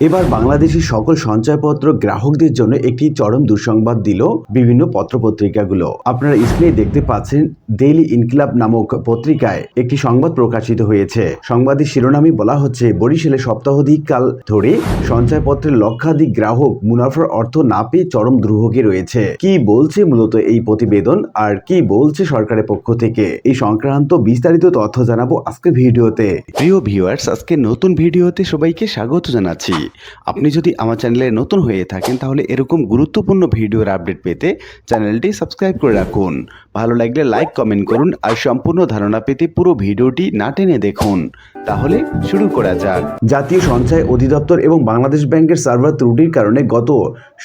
এবার বাংলাদেশের সকল সঞ্চয়পত্র গ্রাহকদের জন্য একটি চরম দুঃসংবাদ দিল বিভিন্ন পত্রপত্রিকাগুলো। আপনারা স্ক্রিনে দেখতে পাচ্ছেন ডেইলি ইনকিলাব নামক পত্রিকায় একটি সংবাদ প্রকাশিত হয়েছে। সংবাদের শিরোনামে বলা হচ্ছে, বরিশালে সপ্তাহাধিক কাল ধরে সঞ্চয়পত্রের লক্ষাধিক গ্রাহক মুনাফার অর্থ না পেয়ে চরম দুর্ভোগে রয়েছে। কি বলছে মূলত এই প্রতিবেদন? আর কি বলছে সরকারের পক্ষ থেকে? এই সংক্রান্ত বিস্তারিত তথ্য জানাব আজকের ভিডিওতে। প্রিয় ভিউয়ার্স আজকে নতুন ভিডিওতে সবাইকে স্বাগত জানাচ্ছি। আপনি যদি আমার চ্যানেলে নতুন হয়ে থাকেন, তাহলে এরকম গুরুত্বপূর্ণ ভিডিওর আপডেট পেতে চ্যানেলটি সাবস্ক্রাইব করে রাখুন। ভালো লাগলে লাইক, কমেন্ট করুন আর সম্পূর্ণ ধারণা পেতে পুরো ভিডিওটি না টেনে দেখুন। তাহলে শুরু করা যাক। জাতীয় সঞ্চয় অধিদপ্তর এবং বাংলাদেশ ব্যাংকের সার্ভার ত্রুটির কারণে গত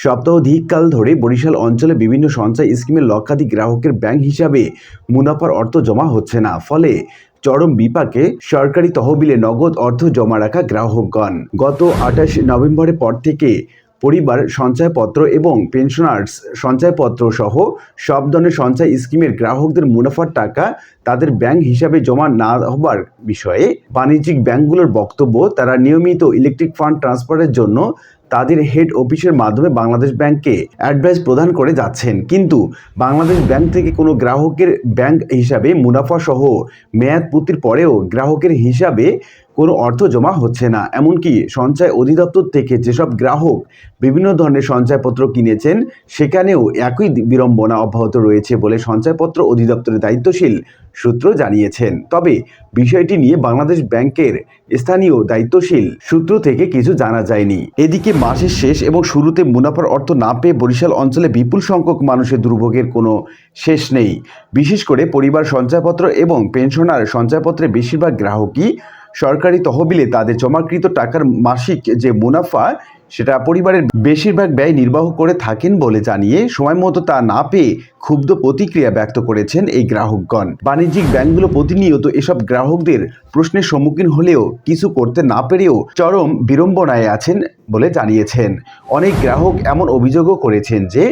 সপ্তাহাধিক কাল ধরে বরিশাল অঞ্চলে বিভিন্ন সঞ্চয় স্কিমের লক্ষাধিক গ্রাহকের ব্যাংক হিসাবে মুনাফার অর্থ জমা হচ্ছে না। ফলে চরম বিপাকে সরকারি তহবিলে নগদ অর্থ জমা রাখা গ্রাহকগণ। গত আঠাশ নভেম্বরের পর থেকে পরিবার সঞ্চয়পত্র এবং পেনশনার্স সঞ্চয়পত্র সহ সব ধরনের সঞ্চয় স্কিমের গ্রাহকদের মুনাফার টাকা তাদের ব্যাংক হিসাবে জমা না হবার বিষয়ে বাণিজ্যিক ব্যাংকগুলোর বক্তব্য, তারা নিয়মিত ইলেকট্রিক ফান্ড ট্রান্সফারের জন্য তাদের হেড অফিসের মাধ্যমে বাংলাদেশ ব্যাংককে অ্যাডভাইস প্রদান করে যাচ্ছেন। কিন্তু বাংলাদেশ ব্যাংক থেকে কোনো গ্রাহকের ব্যাংক হিসাবে মুনাফা সহ মেয়াদ পূর্তির পরেও গ্রাহকের হিসাবে কোনো অর্থ জমা হচ্ছে না। এমনকি সঞ্চয় অধিদপ্তর থেকে যেসব গ্রাহক বিভিন্ন ধরনের সঞ্চয়পত্র কিনেছেন, সেখানেও একই বিড়ম্বনা অব্যাহত রয়েছে বলে সঞ্চয়পত্র অধিদপ্তরের দায়িত্বশীল সূত্র জানিয়েছেন। তবে বিষয়টি নিয়ে বাংলাদেশ ব্যাংকের স্থানীয় দায়িত্বশীল সূত্র থেকে কিছু জানা যায়নি। এদিকে মাসের শেষ এবং শুরুতে মুনাফার অর্থ না পেয়ে বরিশাল অঞ্চলে বিপুল সংখ্যক মানুষের দুর্ভোগের কোনো শেষ নেই। বিশেষ করে পরিবার সঞ্চয়পত্র এবং পেনশনার সঞ্চয়পত্রের বেশিরভাগ গ্রাহকই সরকারি তহবিলে তাদের জমাকৃত টাকার মাসিক যে মুনাফা সেটা পরিবারের বেশিরভাগ ব্যয় নির্বাহ করে থাকেন বলে জানিয়ে সময় মতো তা না পেয়ে ক্ষুব্ধ প্রতিক্রিয়া ব্যক্ত করেছেন এই গ্রাহকগণ। বাণিজ্যিক ব্যাংকগুলো প্রতিনিয়ত এসব গ্রাহকদের প্রশ্নের সম্মুখীন হলেও কিছু করতে না পেরেও চরম বিড়ম্বনায় আছেন বলে জানিয়েছেন। অনেক গ্রাহক এমন অভিযোগও করেছেন যে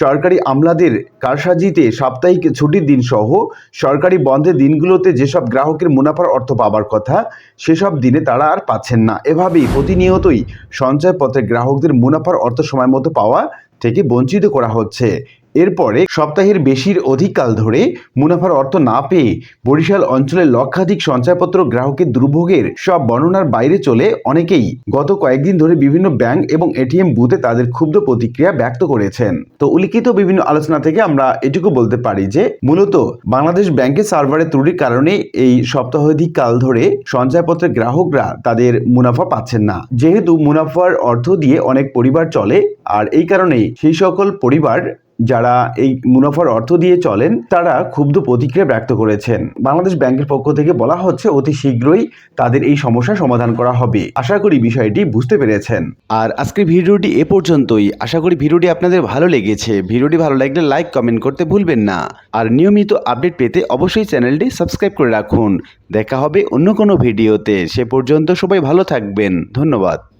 সরকারি আমলাদের কারসাজিতে সাপ্তাহিক ছুটির দিনসহ সরকারি বন্ধের দিনগুলোতে যেসব গ্রাহকের মুনাফার অর্থ পাবার কথা, সেসব দিনে তারা আর পাচ্ছেন না। এভাবেই প্রতিনিয়তই সঞ্চয়পত্রের গ্রাহকদের মুনাফার অর্থ সময় মতো পাওয়া থেকে বঞ্চিত করা হচ্ছে। এরপরে সপ্তাহের বেশির অধিক কাল ধরে মুনাফার অর্থ না পেয়ে বরিশাল অঞ্চলের লক্ষাধিক সঞ্চয়পত্র গ্রাহকের দুর্ভোগের সব বর্ণনার বাইরে চলে অনেকেই গত কয়েকদিন ধরে বিভিন্ন ব্যাংক এবং এটিএম বুথে তাদের ক্ষুব্ধ প্রতিক্রিয়া ব্যক্ত করেছেন। তো উল্লিখিত বিভিন্ন আলোচনা থেকে আমরা এটুকু বলতে পারি যে, মূলত বাংলাদেশ ব্যাংকের সার্ভারের ত্রুটির কারণে এই সপ্তাহাধিক কাল ধরে সঞ্চয়পত্রের গ্রাহকরা তাদের মুনাফা পাচ্ছেন না। যেহেতু মুনাফার অর্থ দিয়ে অনেক পরিবার চলে, আর এই কারণেই সেই সকল পরিবার যারা এই মুনাফার অর্থ দিয়ে চলেন, তারা ক্ষুব্ধ প্রতিক্রিয়া ব্যক্ত করেছেন। বাংলাদেশ ব্যাংকের পক্ষ থেকে বলা হচ্ছে, অতি শীঘ্রই তাদের এই সমস্যা সমাধান করা হবে। আশা করি বিষয়টি বুঝতে পেরেছেন। আর আজকের ভিডিওটি এ পর্যন্তই। আশা করি ভিডিওটি আপনাদের ভালো লেগেছে। ভিডিওটি ভালো লাগলে লাইক, কমেন্ট করতে ভুলবেন না। আর নিয়মিত আপডেট পেতে অবশ্যই চ্যানেলটি সাবস্ক্রাইব করে রাখুন। দেখা হবে অন্য কোনো ভিডিওতে। সে পর্যন্ত সবাই ভালো থাকবেন। ধন্যবাদ।